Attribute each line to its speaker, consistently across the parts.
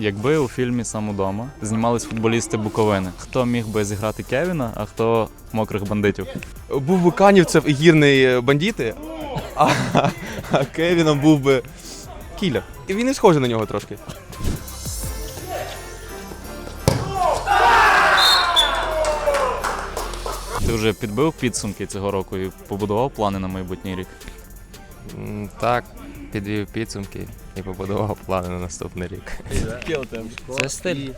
Speaker 1: Якби у фільмі Сам удома знімались футболісти Буковини, хто міг би зіграти Кевіна, а хто мокрих бандитів?
Speaker 2: Був би Канівцев і гірний е, бандити, а, а Кевіном був би кілер. І він і схожий на нього трошки.
Speaker 1: Ти вже підбив підсумки цього року і побудував плани на майбутній рік.
Speaker 3: Так, підвів підсумки і побудував плани на наступний рік.
Speaker 4: Це стиль.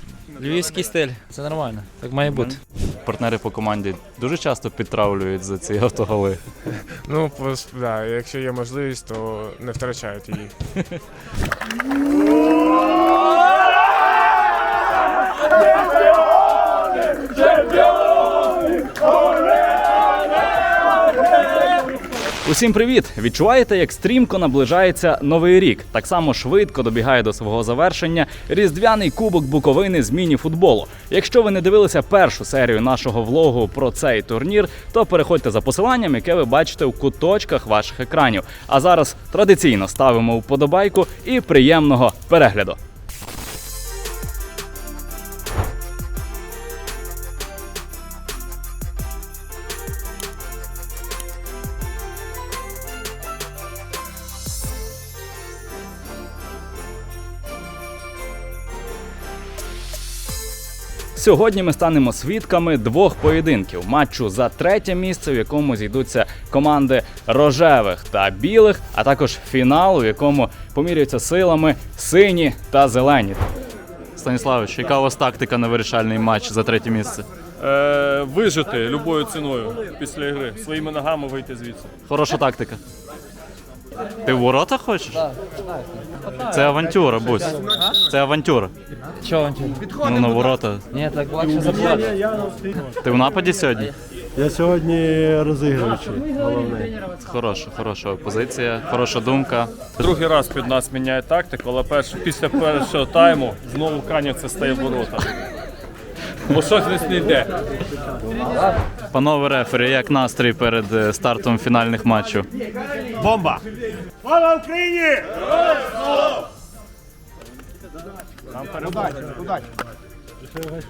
Speaker 4: Львівський стиль. Це нормально. Так має бути.
Speaker 1: Партнери по команді дуже часто підтравлюють за ці автоголи.
Speaker 5: Ну, да, якщо є можливість, то не втрачають її.
Speaker 1: Усім привіт! Відчуваєте, як стрімко наближається новий рік. Так само швидко добігає до свого завершення різдвяний кубок Буковини з міні-футболу. Якщо ви не дивилися першу серію нашого влогу про цей турнір, то переходьте за посиланням, яке ви бачите в куточках ваших екранів. А зараз традиційно ставимо вподобайку і приємного перегляду. Сьогодні ми станемо свідками двох поєдинків матчу за третє місце, в якому зійдуться команди рожевих та білих, а також фінал, у якому поміряються силами сині та зелені. Станіславович, яка у вас тактика на вирішальний матч за третє місце?
Speaker 6: Е, вижити любою ціною після гри, своїми ногами вийти звідси.
Speaker 1: Хороша тактика. Ти в ворота хочеш? Це авантюра, Бусь. Це авантюра.
Speaker 4: Чого він?
Speaker 1: Ну на ворота.
Speaker 4: Ні, так легше забрати.
Speaker 1: Ти в нападі сьогодні?
Speaker 7: Я сьогодні розігруючий, головний.
Speaker 1: Хороша, хороша позиція, хороша думка.
Speaker 6: Другий раз під нас міняє тактику, але перш, після першого тайму знову Канівце стає в ворота. Бо щось десь не йде.
Speaker 1: Панове рефері, як настрій перед е, стартом фінальних матчів?
Speaker 6: Бомба!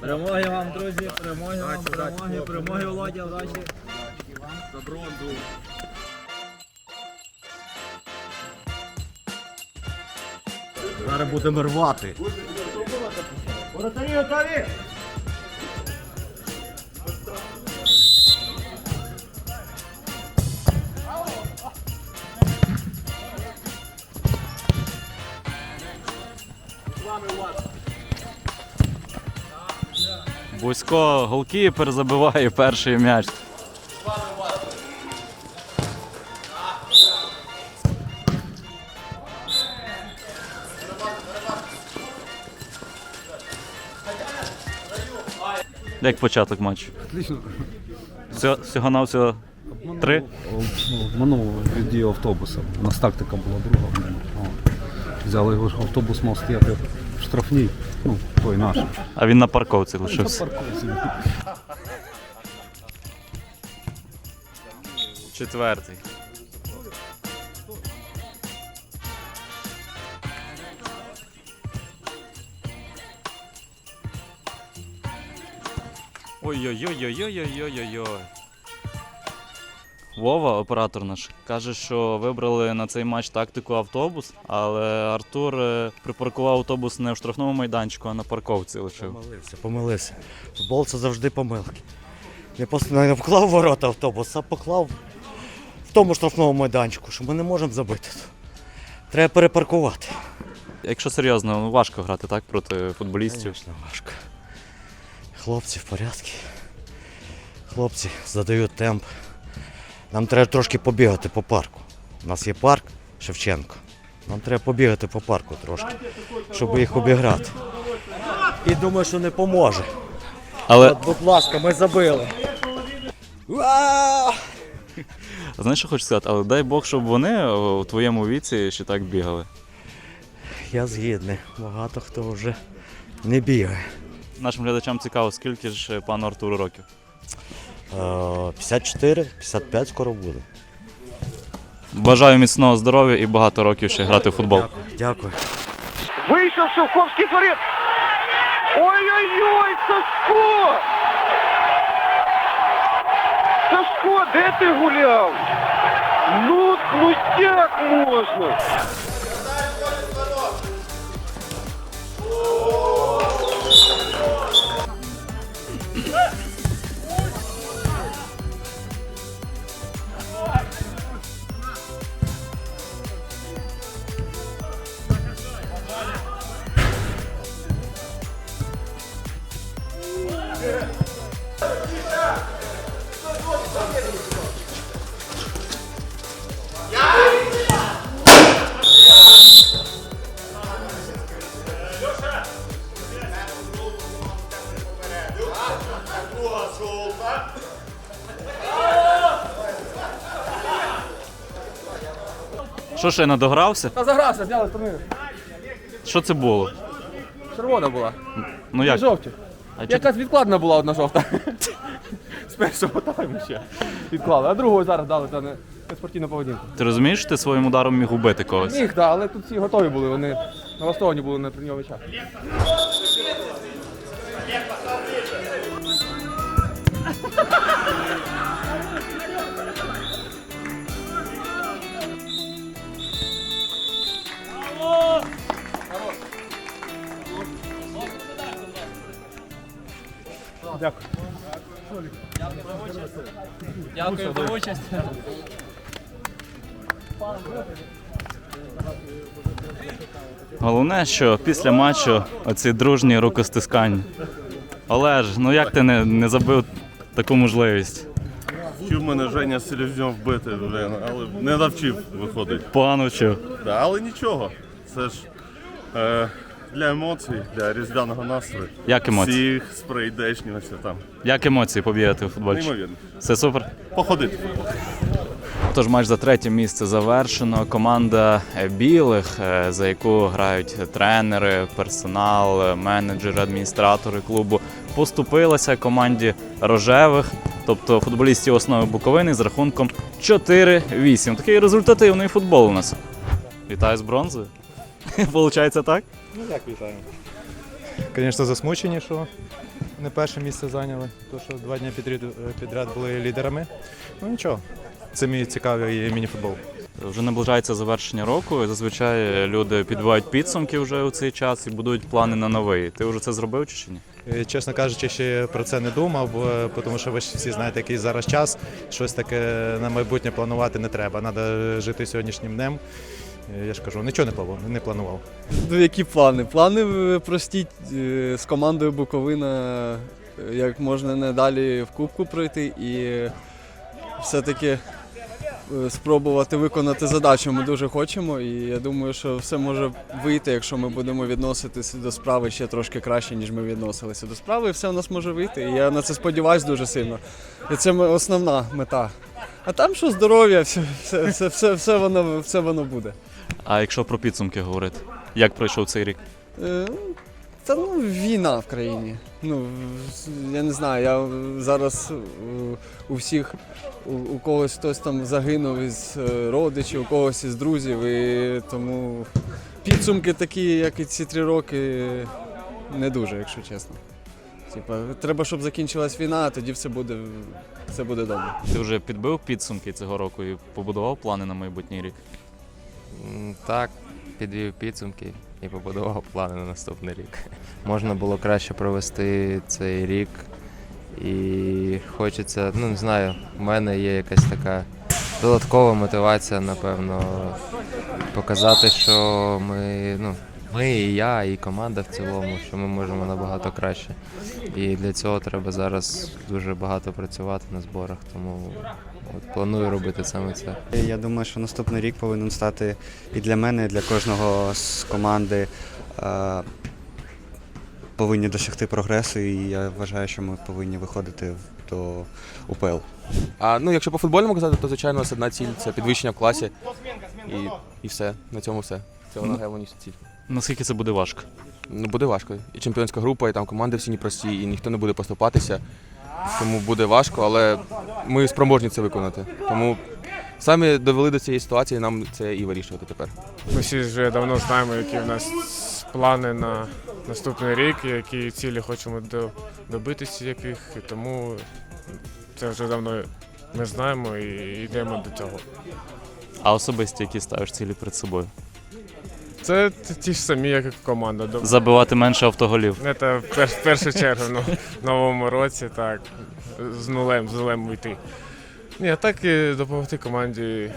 Speaker 4: Перемоги вам, друзі, перемоги вам, перемоги, перемоги, Володя, удачі.
Speaker 7: Зараз будемо рвати.
Speaker 1: Бусько голкіпер забиває перший м'яч. Як початок матчу? Всього, всього на всього три.
Speaker 8: Обманув водій автобуса. У нас тактика була друга. Взяли його автобус мав стояти штрафній, ну, той наш.
Speaker 1: А він на парковці лишився. Четвертий. Ой-ой-ой-ой-ой-ой-ой-ой. Вова, оператор наш, каже, що вибрали на цей матч тактику автобус, але Артур е, припаркував автобус не в штрафному майданчику, а на парковці лишив.
Speaker 9: Помилився, помилився. Футбол це завжди помилки. Я просто не вклав ворота автобус, а поклав в тому штрафному майданчику, що ми не можемо забити. Треба перепаркувати.
Speaker 1: Якщо серйозно, важко грати так проти футболістів.
Speaker 9: Звісно, важко. Хлопці в порядку. Хлопці задають темп. Нам треба трошки побігати по парку. У нас є парк Шевченко. Нам треба побігати по парку трошки, щоб їх обіграти. І думаю, що не поможе.
Speaker 1: Але
Speaker 9: От, будь ласка, ми забили.
Speaker 1: знаєш, що хочу сказати? Але дай Бог, щоб вони у твоєму віці ще так бігали.
Speaker 9: Я згідний. Багато хто вже не бігає.
Speaker 1: Нашим глядачам цікаво, скільки ж е, пану Артуру років.
Speaker 9: Е, 54, 55 скоро буде.
Speaker 1: Бажаю міцного здоров'я і багато років ще грати в футбол.
Speaker 9: Дякую.
Speaker 10: Вийшов Шовковський воріт. Ой-ой-ой, Сашко! Сашко, де ти гуляв? Ну, ну як можна?
Speaker 1: Що ще не догрався?
Speaker 5: Та загрався, зняли штани.
Speaker 1: Що це було?
Speaker 5: Червона була.
Speaker 1: Ну як?
Speaker 5: Жовті.
Speaker 1: А чи-
Speaker 5: Якась відкладна була одна жовта. З першого тайму ще. Відклали, а другого зараз дали за не- неспортивну поведінку.
Speaker 1: Ти розумієш, що ти своїм ударом міг убити когось?
Speaker 5: Міг, так, але тут всі готові були, вони налаштовані були на прийомий
Speaker 1: Дякую за участь. Головне, що після матчу оці дружні рукостискання. Олеж, ну як ти не, не забив таку можливість?
Speaker 11: Вчив мене Женя Селезньов вбити, блин, але не навчив виходить.
Speaker 1: Погано вчив.
Speaker 11: Да, але нічого. Це ж е, для емоцій, для різдвяного настрою.
Speaker 1: Як емоції?
Speaker 11: Всіх спрейдешні все там.
Speaker 1: Як емоції побігати у футболі?
Speaker 11: Неймовірно.
Speaker 1: Все супер.
Speaker 11: Походити.
Speaker 1: Тож матч за третє місце завершено. Команда е, білих, е, за яку грають тренери, персонал, е, менеджери, адміністратори клубу, поступилася команді рожевих, тобто футболістів основи Буковини з рахунком 4-8. Такий результативний футбол у нас. Вітаю з бронзою. Получається так?
Speaker 2: Ну як вітаю. Звісно, засмучені, що не перше місце зайняли, то що два дні підряд були лідерами. Ну нічого. Це мій цікавий міні-футбол.
Speaker 1: Вже наближається завершення року. і Зазвичай люди підбивають підсумки вже у цей час і будують плани на новий. Ти вже це зробив чи ще ні?
Speaker 2: Е, Чесно кажучи, ще про це не думав, тому що ви ж всі знаєте, який зараз час. Щось таке на майбутнє планувати не треба. Треба жити сьогоднішнім днем. Е, Я ж кажу, нічого не планував. Не планував.
Speaker 12: Ну, які плани? Плани е, прості з командою Буковина як можна не далі в Кубку пройти і все-таки спробувати виконати задачу. Ми дуже хочемо, і я думаю, що все може вийти, якщо ми будемо відноситися до справи ще трошки краще, ніж ми відносилися до справи. І все у нас може вийти. І я на це сподіваюся дуже сильно. І це основна мета. А там що здоров'я, все, все, все, все, все, воно, все воно буде.
Speaker 1: А якщо про підсумки говорити, як пройшов цей рік?
Speaker 12: Е, Та ну війна в країні. Ну я не знаю, я зараз у всіх у, у когось хтось там загинув із е, родичів, у когось із друзів, і тому підсумки такі, як і ці три роки, не дуже, якщо чесно. Типа, треба, щоб закінчилась війна, а тоді все буде, все буде добре.
Speaker 1: Ти вже підбив підсумки цього року і побудував плани на майбутній рік?
Speaker 3: Так, підвів підсумки і побудував плани на наступний рік. Можна було краще провести цей рік. І хочеться, ну не знаю, в мене є якась така додаткова мотивація, напевно, показати, що ми, ну, ми і я, і команда в цілому, що ми можемо набагато краще. І для цього треба зараз дуже багато працювати на зборах, тому от планую робити саме це.
Speaker 13: Я думаю, що наступний рік повинен стати і для мене, і для кожного з команди. е, Повинні досягти прогресу, і я вважаю, що ми повинні виходити до УПЛ.
Speaker 5: А ну, якщо по футбольному казати, то звичайно у нас одна ціль це підвищення в класі. І, і все. На цьому все. Це вона найголовніша ціль.
Speaker 1: Наскільки це буде важко?
Speaker 5: Ну, буде важко. І чемпіонська група, і там команди всі непрості, і ніхто не буде поступатися. Тому буде важко, але ми спроможні це виконати. Тому самі довели до цієї ситуації, нам це і вирішувати тепер.
Speaker 6: Ми всі вже давно знаємо, які в нас плани на
Speaker 14: наступний рік, які цілі хочемо добитися яких, і тому це вже давно ми знаємо і йдемо до цього.
Speaker 1: А особисті, які ставиш цілі перед собою?
Speaker 14: Це ті ж самі, як і команда.
Speaker 1: Забивати менше автоголів.
Speaker 14: Це в, пер, в першу чергу ну, в новому році, так, з нулем, з нулем вийти. Ні, а так і допомогти команді е,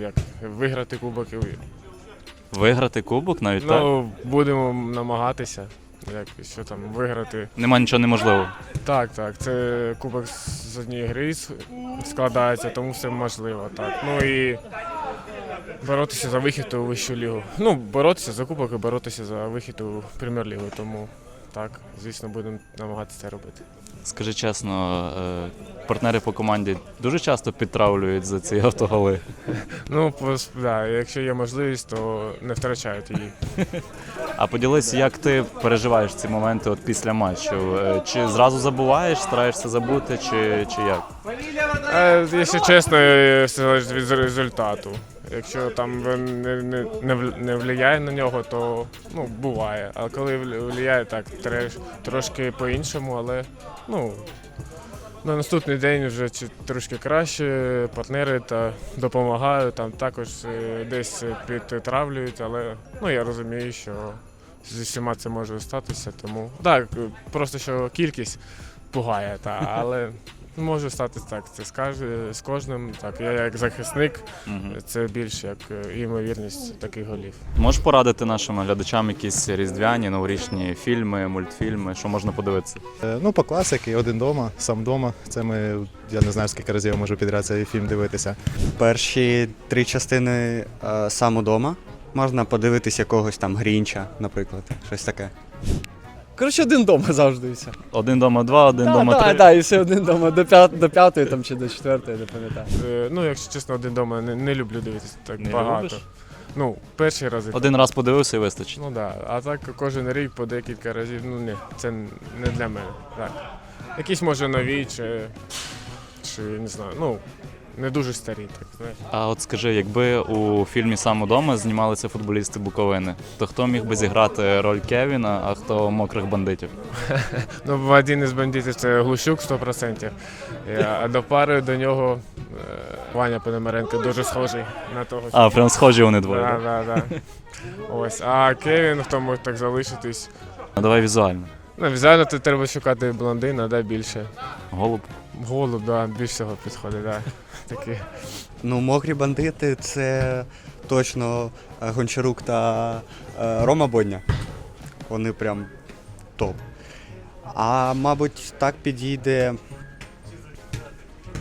Speaker 14: як, виграти кубок. і
Speaker 1: Виграти кубок навіть так?
Speaker 14: Ну, будемо намагатися, як, що там, виграти.
Speaker 1: Нема нічого неможливого.
Speaker 14: Так, так. Це кубок з однієї гри складається, тому все можливо. Так. Ну і боротися за вихід у вищу лігу. Ну, боротися за кубок і боротися за вихід у прем'єр-лігу. Тому так, звісно, будемо намагатися це робити.
Speaker 1: Скажи чесно, е, партнери по команді дуже часто підтравлюють за ці автоголи.
Speaker 14: Ну, да, якщо є можливість, то не втрачають її.
Speaker 1: А поділись, як ти переживаєш ці моменти от після матчу? Е, Чи зразу забуваєш, стараєшся забути, чи, чи як?
Speaker 14: Е, Якщо чесно, е, все залежить від результату. Якщо там не, не, не, не впливає на нього, то ну, буває. А коли вл- впливає, так треш- трошки по-іншому, але ну, на наступний день вже трошки краще, партнери та допомагають, там також е, десь підтравлюють, але ну, я розумію, що зі всіма це може статися, тому так, просто що кількість пугає, та, але може статися так. Це з, каж- з кожним. Так, я як захисник, це більше як е, ймовірність таких голів.
Speaker 1: Можеш порадити нашим глядачам якісь різдвяні, новорічні фільми, мультфільми, що можна подивитися?
Speaker 2: Е, Ну, по класики, один дома, сам дома. Це ми, я не знаю, скільки разів я можу підряд цей фільм дивитися.
Speaker 13: Перші три частини е, сам удома. Можна подивитись якогось там Грінча, наприклад, щось таке.
Speaker 12: Коротше, один дома завжди і все.
Speaker 1: Один дома два, один
Speaker 12: Так,
Speaker 1: дома
Speaker 12: так,
Speaker 1: три.
Speaker 12: так, і все один дома до, п'ят, до п'ятої там, чи до четвертої, не пам'ятаю.
Speaker 14: Е, Ну, якщо чесно, один дома не, не люблю дивитися так
Speaker 1: Не
Speaker 14: багато.
Speaker 1: любиш?
Speaker 14: Ну, перші рази.
Speaker 1: Один раз подивився і вистачить.
Speaker 14: Ну так, да. а так кожен рік по декілька разів, ну ні, це не для мене. Так. Якісь може нові, чи, чи не знаю, ну, не дуже старі, так знаєш.
Speaker 1: А от скажи, якби у фільмі Сам удома знімалися футболісти Буковини, то хто міг би зіграти роль Кевіна, а хто мокрих бандитів?
Speaker 14: Ну, один із бандитів це Глущук 100%. Е, А до пари до нього е, Ваня Пономаренко дуже схожий на того.
Speaker 1: А, прям схожі вони двоє.
Speaker 14: Да?
Speaker 1: да,
Speaker 14: да. Ось. А Кевін, хто мог так залишитись.
Speaker 1: Ну давай візуально.
Speaker 14: Ну, візуально тут треба шукати блондина, да, більше.
Speaker 1: Голуб.
Speaker 14: Голуб, да, більш всього підходить, да. Такі.
Speaker 13: Ну, мокрі бандити це точно е, Гончарук та е, Рома Бодня. Вони прям топ. А мабуть, так підійде.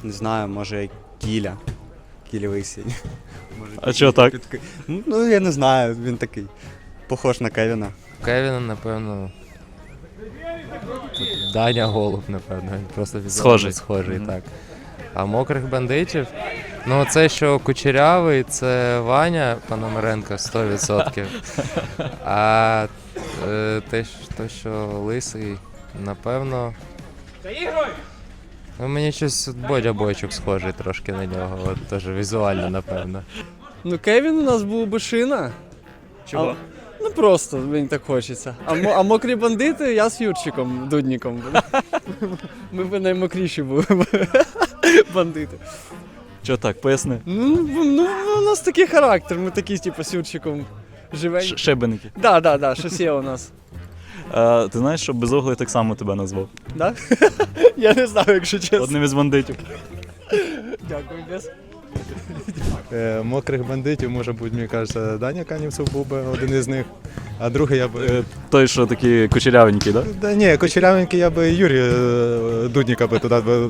Speaker 13: Не знаю, може Кіля. Кільовий сінь. Може,
Speaker 1: А чого так?
Speaker 13: підки- Ну, я не знаю, він такий. Похож на Кевіна.
Speaker 3: Кевіна, напевно. Даня Голуб, напевно. Він просто
Speaker 1: Схожий.
Speaker 3: схожий,
Speaker 1: Мгм.
Speaker 3: так. А мокрих бандитів. Ну, це, що кучерявий, це Ваня Пономаренко 100%. А е, те, що- то, що лисий, напевно. Ну, мені щось Бодя Бойчук схожий трошки на нього. От теж візуально, напевно.
Speaker 12: Ну, Кевін у нас був би шина.
Speaker 1: Чого?
Speaker 12: А- ну просто мені так хочеться. А, мо- а мокрі бандити, я з Юрчиком, Дудніком. Ми б наймокріші були б бандити.
Speaker 1: Чого так, поясни.
Speaker 12: Ну, ну, у нас такий характер, ми такі, типу, з Юрчиком живенькі.
Speaker 1: Ш- Шибеники.
Speaker 12: Да, да, да, щось є у нас.
Speaker 1: Е, ти знаєш, що безуглий так само тебе назвав.
Speaker 12: Да? Я не знаю, якщо чесно.
Speaker 1: Одним із бандитів.
Speaker 12: Дякую, без.
Speaker 2: Е, Мокрих бандитів, може бути, мені кажеться, Даня Канівцев був би один із них. А другий я б.
Speaker 1: Е, Той, що такий кучерявенький, так? Да?
Speaker 2: Да ні, кочерявенький я би Юрій е, Дудніка би туди би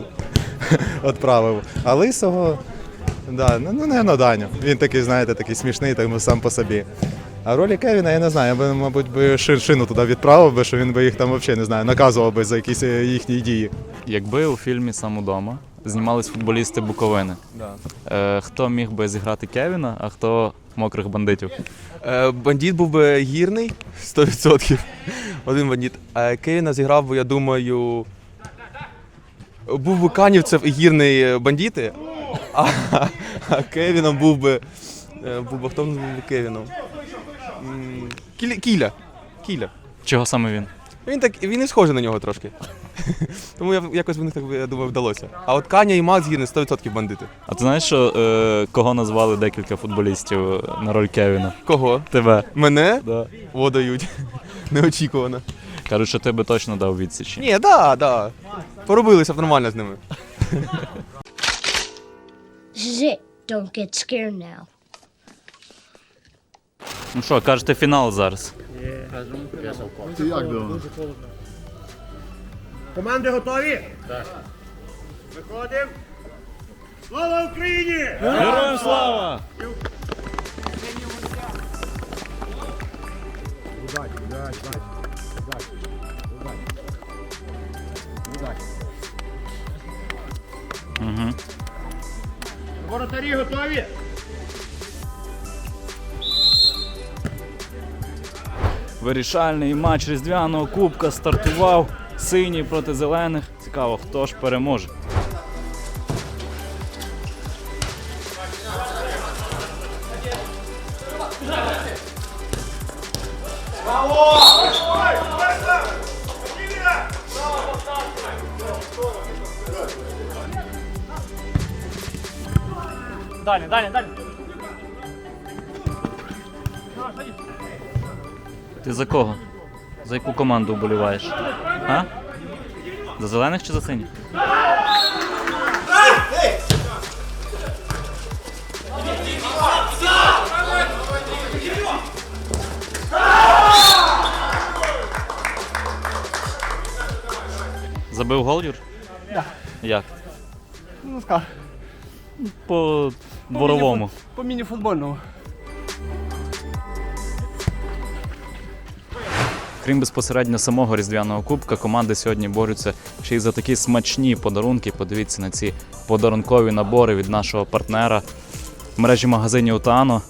Speaker 2: відправив. А лисого, да, ну, ну, напевно, Даню. Він такий, знаєте, такий смішний, так, ну, сам по собі. А ролі Кевіна, я не знаю, я би, мабуть, би шину туди відправив би, що він би їх там взагалі не знаю, наказував би за якісь е, їхні дії.
Speaker 1: Якби у фільмі Сам удома знімались футболісти Буковини, е, хто міг би зіграти Кевіна, а хто мокрих бандитів?
Speaker 5: Е, Бандит був би гірний 100%. Один бандит. А Кевіна зіграв би, я думаю. Був би Канівцев і гірний е, бандити, а, а Кевіном був би. е, Був би хто був би Кевіном? М, Кіля. Кіля. Кіля.
Speaker 1: Чого саме він?
Speaker 5: Він так він і схожий на нього трошки. Тому я якось в них так я думаю вдалося. А от Каня і Макс гірний 100% бандити.
Speaker 1: А ти знаєш, що е, кого назвали декілька футболістів на роль Кевіна?
Speaker 5: Кого?
Speaker 1: Тебе.
Speaker 5: Мене?
Speaker 1: Да.
Speaker 5: О, дають. Неочікувано.
Speaker 1: Кажуть, що ти би точно дав відсічі.
Speaker 5: Ні, да, да. Поробилися б нормально з ними.
Speaker 15: This is it. Don't get scared now.
Speaker 1: Ну що, кажете, фінал зараз.
Speaker 7: Ти як думав? Команди готові? Так. Виходимо. Слава Україні!
Speaker 1: Героям слава!
Speaker 7: Удачі, удачі, удачі.
Speaker 1: Угу.
Speaker 7: Воротарі готові?
Speaker 1: Вирішальний матч Різдвяного Кубка стартував. Синій проти зелених. Цікаво, хто ж переможе.
Speaker 4: Далі, далі, далі.
Speaker 1: Ти за кого? За яку команду вболіваєш? А? За зелених чи за синіх? Забив гол, Юр?
Speaker 12: Да.
Speaker 1: Як?
Speaker 12: Ну, ска.
Speaker 1: По дворовому.
Speaker 12: По міні-футбольному.
Speaker 1: Крім безпосередньо самого різдвяного кубка, команди сьогодні борються ще й за такі смачні подарунки. Подивіться на ці подарункові набори від нашого партнера в мережі магазинів Тано.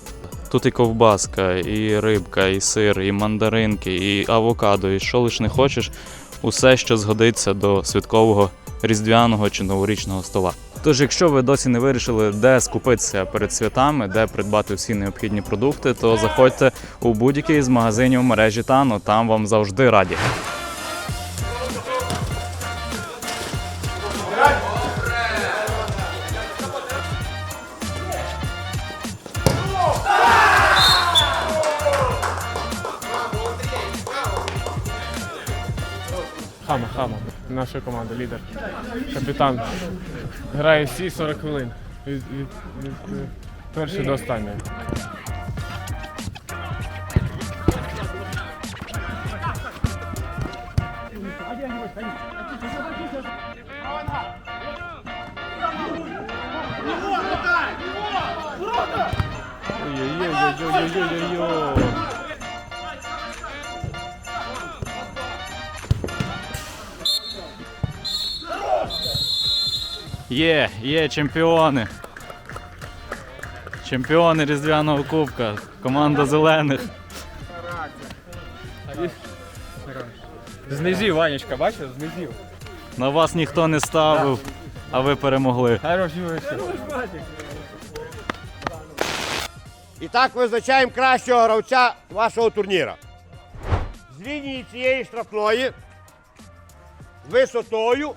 Speaker 1: Тут і ковбаска, і рибка, і сир, і мандаринки, і авокадо, і що лиш не хочеш, усе, що згодиться до святкового різдвяного чи новорічного стола. Тож, якщо ви досі не вирішили, де скупитися перед святами, де придбати всі необхідні продукти, то заходьте у будь-який з магазинів мережі Тано, там вам завжди раді.
Speaker 14: Нашої команди, лідер. Капітан. Грає всі 40 хвилин. Від, від, від, від першої до останньої.
Speaker 1: Є, є чемпіони. Чемпіони Різдвяного Кубка. Команда зелених.
Speaker 12: Знизів, Ванечка, бачиш? Знизів.
Speaker 1: На вас ніхто не ставив, а ви перемогли.
Speaker 12: Хорош, Юрочка.
Speaker 7: І так визначаємо кращого гравця вашого турніра. З лінії цієї штрафної висотою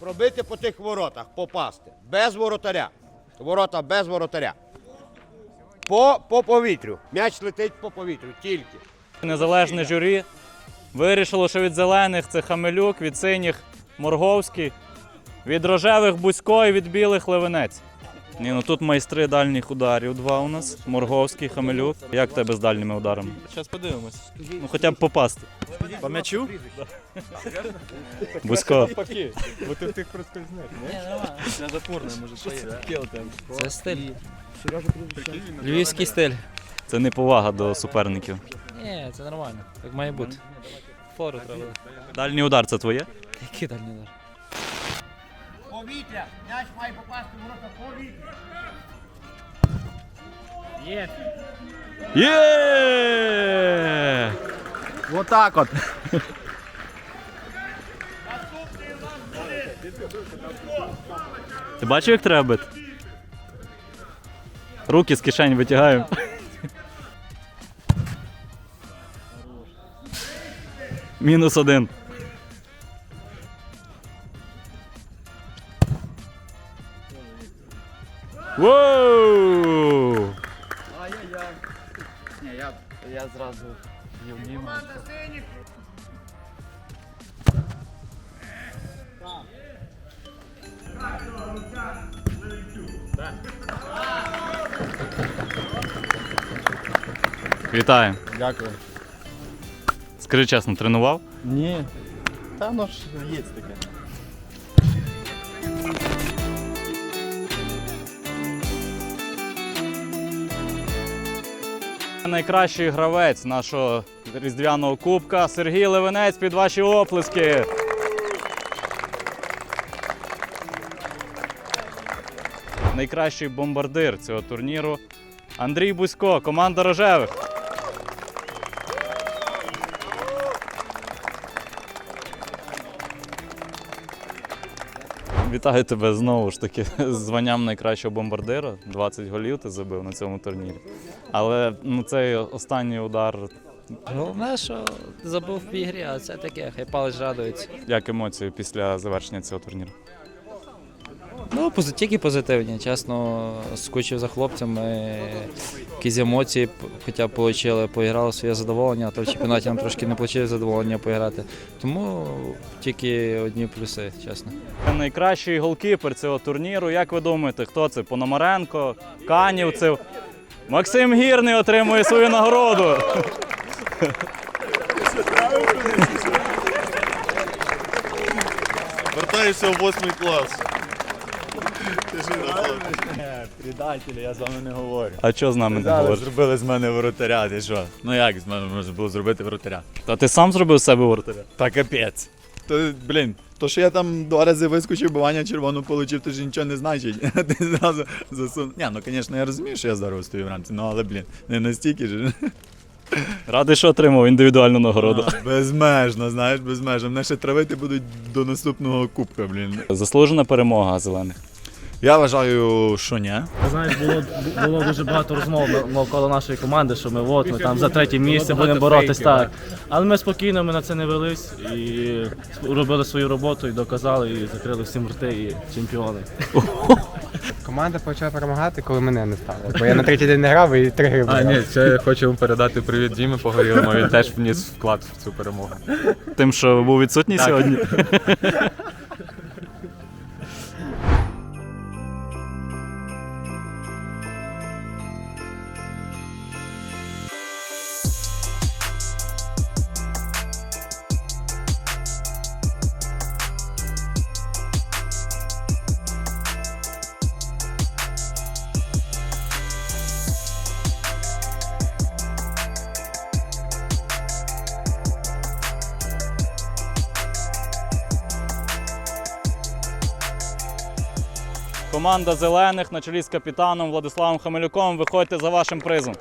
Speaker 7: пробити по тих воротах, попасти. Без воротаря. Ворота без воротаря. По, по повітрю. М'яч летить по повітрю, тільки.
Speaker 1: Незалежне журі вирішило, що від зелених це Хамелюк, від синіх Морговський, від рожевих Бузько і від білих Левенець. Ні, ну тут майстри дальніх ударів два у нас. Морговський, Хамелюк. Як тебе з дальніми ударами?
Speaker 12: Зараз подивимось.
Speaker 1: Ну хоча б попасти.
Speaker 12: По м'ячу?
Speaker 1: Бузько.
Speaker 12: Бо ти втих проскользнеш, не? Я запорний, може, що це?
Speaker 4: Це стиль. Львівський стиль.
Speaker 1: Це неповага до суперників.
Speaker 4: Ні, це нормально. Так має бути. Фору треба.
Speaker 1: Дальній удар це твоє?
Speaker 4: Який дальній удар?
Speaker 7: Повітря! М'яч має попасти в ворота повітря.
Speaker 4: Є.
Speaker 1: Є!
Speaker 12: Отак от.
Speaker 1: Ти бачив, як треба бити? Руки з кишень витягаємо. Мінус один. Воу!
Speaker 4: Ай-яй-яй. Ні, я, я зразу їв
Speaker 1: Вітаю.
Speaker 4: Дякую.
Speaker 1: Скажи чесно, тренував?
Speaker 4: Ні. Та ну ж є таке.
Speaker 1: Найкращий гравець нашого різдвяного кубка Сергій Левинець під ваші оплески. Найкращий бомбардир цього турніру Андрій Бузько, команда рожевих. Вітаю тебе знову ж таки з званням найкращого бомбардира. 20 голів ти забив на цьому турнірі. Але ну, цей останній удар,
Speaker 4: Головне, що забув в ігрі, а це таке, хай палець радується.
Speaker 1: як емоції після завершення цього турніру.
Speaker 4: Ну, пози- тільки позитивні. Чесно, скучив за хлопцями. Якісь емоції, п- хоча б отримали, поіграли своє задоволення, а то в чемпіонаті нам трошки не отримали задоволення поіграти. Тому тільки одні плюси, чесно.
Speaker 1: Найкращий голкіпер цього турніру. Як ви думаєте, хто це? Пономаренко, Канівцев. Максим Гірний отримує свою нагороду.
Speaker 11: Вертаюся в восьмий клас.
Speaker 16: Предателі, я з вами не говорю.
Speaker 1: А що з нами не говориш?
Speaker 16: зробили з мене воротаря, ти що? Ну як з мене можна було зробити воротаря?
Speaker 1: Та ти сам зробив з себе воротаря?
Speaker 16: Та капець. То, блін, то, що я там два рази вискочив, бування червону получив, то ж нічого не значить. Ти зразу засунув. Ні, ну звісно, я розумію, що я здорово стою в рамці, ну але, блін, не настільки ж.
Speaker 1: Радий, що отримав індивідуальну нагороду.
Speaker 16: А, Безмежно, знаєш, безмежно. Мене ще травити будуть до наступного кубка, блін.
Speaker 1: Заслужена перемога зелених.
Speaker 16: Я вважаю, що ні.
Speaker 17: Знаєш, було, було дуже багато розмов навколо нашої команди, що ми от ми там за третє місце будемо боротись так. Але ми спокійно ми на це не велись і робили свою роботу і доказали, і закрили всім рти і чемпіони.
Speaker 18: Команда почала перемагати, коли мене не стало. Бо я на третій день не грав і три гри
Speaker 19: А, ні, це я хочу передати привіт Дімі Погорілому. Він теж вніс вклад в цю перемогу.
Speaker 1: Тим, що був відсутній
Speaker 19: Так.
Speaker 1: сьогодні. Команда зелених на чолі з капітаном Владиславом Хамелюком. Виходьте за вашим призом.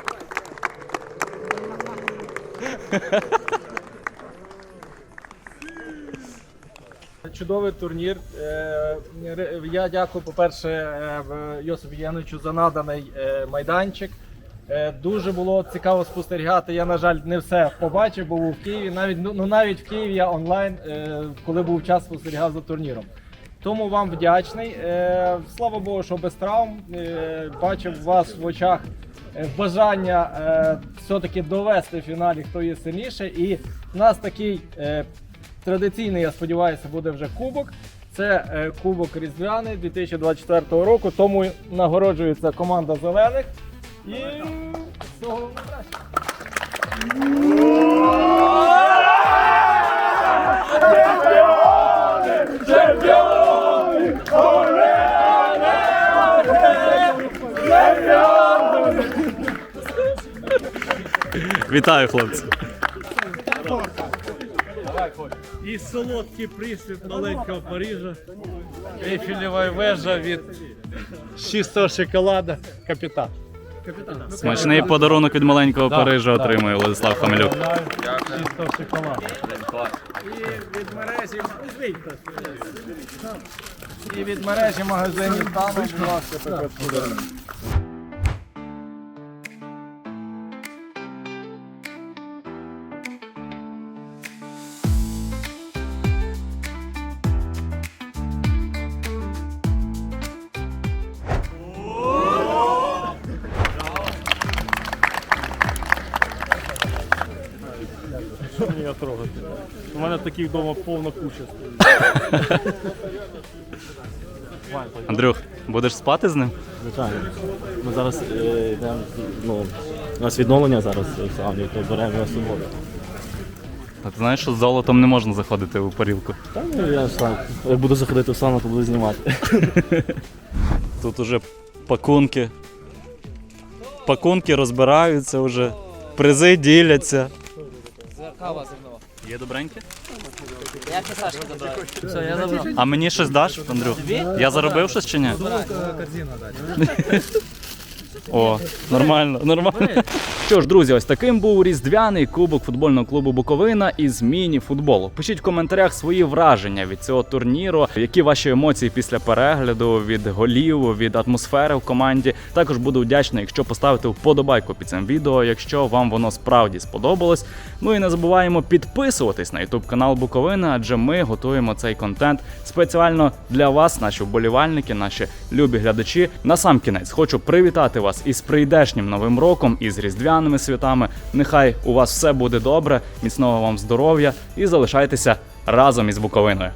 Speaker 17: Чудовий турнір. Е, Я дякую, по-перше, е, Йосипу Яновичу за наданий е, майданчик. Дуже було цікаво спостерігати. Я, на жаль, не все побачив, бо був в Києві. Навіть ну ну, навіть в Києві я онлайн, коли був час, спостерігав за турніром. Тому вам вдячний. Е, Слава Богу, що без травм. Е, Бачив вас в очах е, бажання все-таки довести в фіналі, хто є сильніше. І в нас такий традиційний, я сподіваюся, буде вже кубок. Це кубок Різдвяний 2024 року. Тому нагороджується команда зелених. І всього найкращого.
Speaker 1: Вітаю, хлопці.
Speaker 17: І солодкий присвіт маленького Парижа. Ейфелева вежа від чистого шоколада. Капітан.
Speaker 1: Смачний подарунок від маленького Парижа отримує Владислав Хамелюк.
Speaker 17: Чистого шоколада. І від мережі І від мережі магазинів там,
Speaker 6: його трогати? У мене таких вдома повна куча стоїть.
Speaker 1: Андрюх, будеш спати з ним?
Speaker 20: Звичайно. Ми зараз е, йдемо, ну, у нас відновлення зараз в сауні, то беремо його з собою.
Speaker 1: А ти знаєш, що з золотом не можна заходити у парілку?
Speaker 20: Та ну я ж так, як буду заходити в сауну, то буду знімати.
Speaker 1: Тут уже пакунки. Пакунки розбираються вже, призи діляться.
Speaker 4: Кава зернова.
Speaker 1: Є добренькі?
Speaker 4: Я ще Сашка забираю. Все, я забрав.
Speaker 1: А мені щось даш, Андрюх? Я заробив щось чи ні? О, нормально, нормально. Що ж, друзі, ось таким був різдвяний кубок футбольного клубу Буковина із міні-футболу. Пишіть в коментарях свої враження від цього турніру, які ваші емоції після перегляду від голів, від атмосфери в команді. Також буду вдячний, якщо поставите вподобайку під цим відео, якщо вам воно справді сподобалось. Ну і не забуваємо підписуватись на YouTube канал Буковина, адже ми готуємо цей контент спеціально для вас, наші вболівальники, наші любі глядачі. На сам кінець хочу привітати вас із прийдешнім новим роком, і з різдвяними святами. Нехай у вас все буде добре, міцного вам здоров'я і залишайтеся разом із Буковиною.